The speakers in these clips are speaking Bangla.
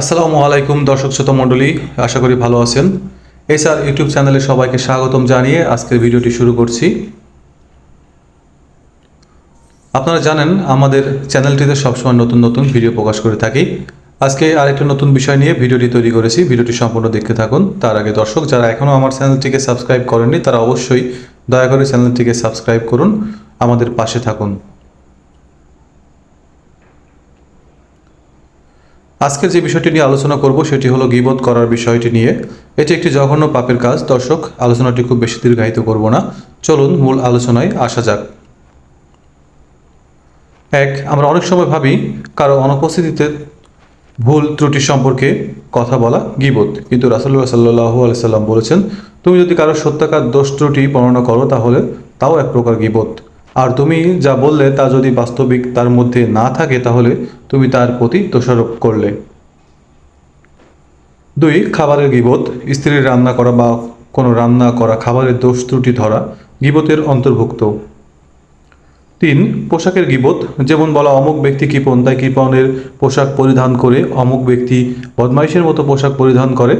আসসালামু আলাইকুম, দর্শক শ্রোতা মণ্ডলী, আশা করি ভালো আছেন। এসআর ইউটিউব চ্যানেলে সবাইকে স্বাগতম জানিয়ে আজকের ভিডিওটি শুরু করছি। আপনারা জানেন, আমাদের চ্যানেলটিতে সবসময় নতুন নতুন ভিডিও প্রকাশ করে থাকি। আজকে আরেকটা নতুন বিষয় নিয়ে ভিডিওটি তৈরি করেছি। ভিডিওটি সম্পূর্ণ দেখতে থাকুন। তার আগে দর্শক, যারা এখনও আমার চ্যানেলটিকে সাবস্ক্রাইব করেননি, তারা অবশ্যই দয়া করে চ্যানেলটিকে সাবস্ক্রাইব করুন। আমাদের পাশে থাকুন। আজকের যে বিষয়টি নিয়ে আলোচনা করব সেটি হলো গিবত করার বিষয়টি নিয়ে। এটি একটি জঘন্য পাপের কাজ। দর্শক, আলোচনাটি খুব বেশি দীর্ঘায়িত করব না। চলুন মূল আলোচনায় আসা যাক। এক, আমরা অনেক সময় ভাবি কারও অনুপস্থিতিতে ভুল ত্রুটি সম্পর্কে কথা বলা গিবত। কিন্তু রাসুল্লাহ সাল্লাহু আলাইসাল্লাম বলেছেন, তুমি যদি কারও সত্যাকার দোষ ত্রুটি বর্ণনা করো, তাহলে তাও এক প্রকার গিবত। আর তুমি যা বললে তা যদি বাস্তবিক তার মধ্যে না থাকে, তাহলে তুমি তার প্রতি দোষারোপ করলে। দুই, খাবারের গিবত। স্ত্রীর রান্না করা বা কোনো রান্না করা খাবারের দোষ ত্রুটি ধরা গিবতের অন্তর্ভুক্ত। তিন, পোশাকের গিবত। যেমন বলা, অমুক ব্যক্তি কৃপণ তাই কৃপণের পোশাক পরিধান করে অমুক ব্যক্তি বদমাইশের মতো পোশাক পরিধান করে,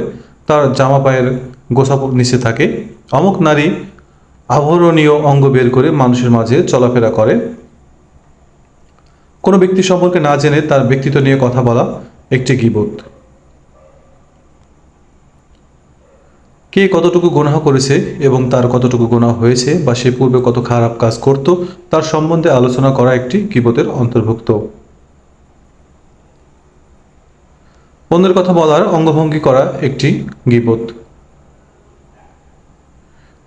তার জামা পায়ের গোসা নিচে থাকে। অমুক নারী আভরণীয় অঙ্গ বের করে মানুষের মাঝে চলাফেরা করে। কোনো ব্যক্তি সম্পর্কে না জেনে তার ব্যক্তিত্ব নিয়ে কথা বলা একটি গিবত। কে কতটুকু গুনাহ করেছে এবং তার কতটুকু গুনাহ হয়েছে বা সে পূর্বে কত খারাপ কাজ করত, তার সম্বন্ধে আলোচনা করা একটি গিবতের অন্তর্ভুক্ত। অন্যের কথা বলার অঙ্গভঙ্গি করা একটি গিবত।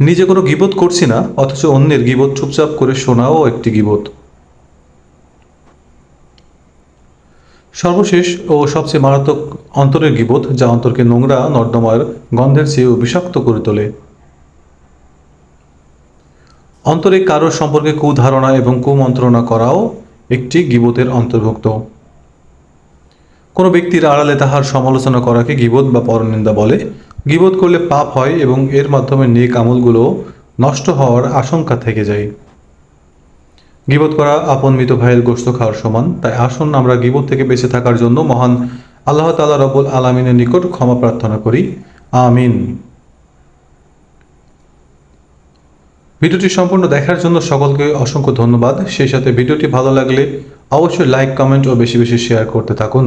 নিজে কোনো গিবত করছি না, অথচ অন্যের গিবত চুপচাপ করে শোনাও একটি গিবত। সর্বশেষ ও সবচেয়ে মারাত্মক অন্তরের গিবোধ যা অন্তরকে নোংরা, নর্দমার গন্ধের চেয়েও বিষাক্ত করে তোলে। অন্তরে কারও সম্পর্কে কুধারণা এবং কুমন্ত্রণা করাও একটি গিবতের অন্তর্ভুক্ত। কোনো ব্যক্তির আড়ালে তাহার সমালোচনা করাকে গিবোধ বা পরনিন্দা বলে। গিবোধ করলে পাপ হয় এবং এর মাধ্যমে নেক আমলগুলো নষ্ট হওয়ার আশঙ্কা থেকে যায়। গিবত করা আপন মৃত ভাইয়ের গোস্ত খাওয়ার সমান। তাই আসুন আমরা গিবত থেকে বেঁচে থাকার জন্য মহান আল্লাহ তালা রবুল আলমিনের নিকট ক্ষমা প্রার্থনা করি। আমিন। ভিডিওটি সম্পূর্ণ দেখার জন্য সকলকে অসংখ্য ধন্যবাদ। সেই সাথে ভিডিওটি ভালো লাগলে অবশ্যই লাইক, কমেন্ট ও বেশি বেশি শেয়ার করতে থাকুন।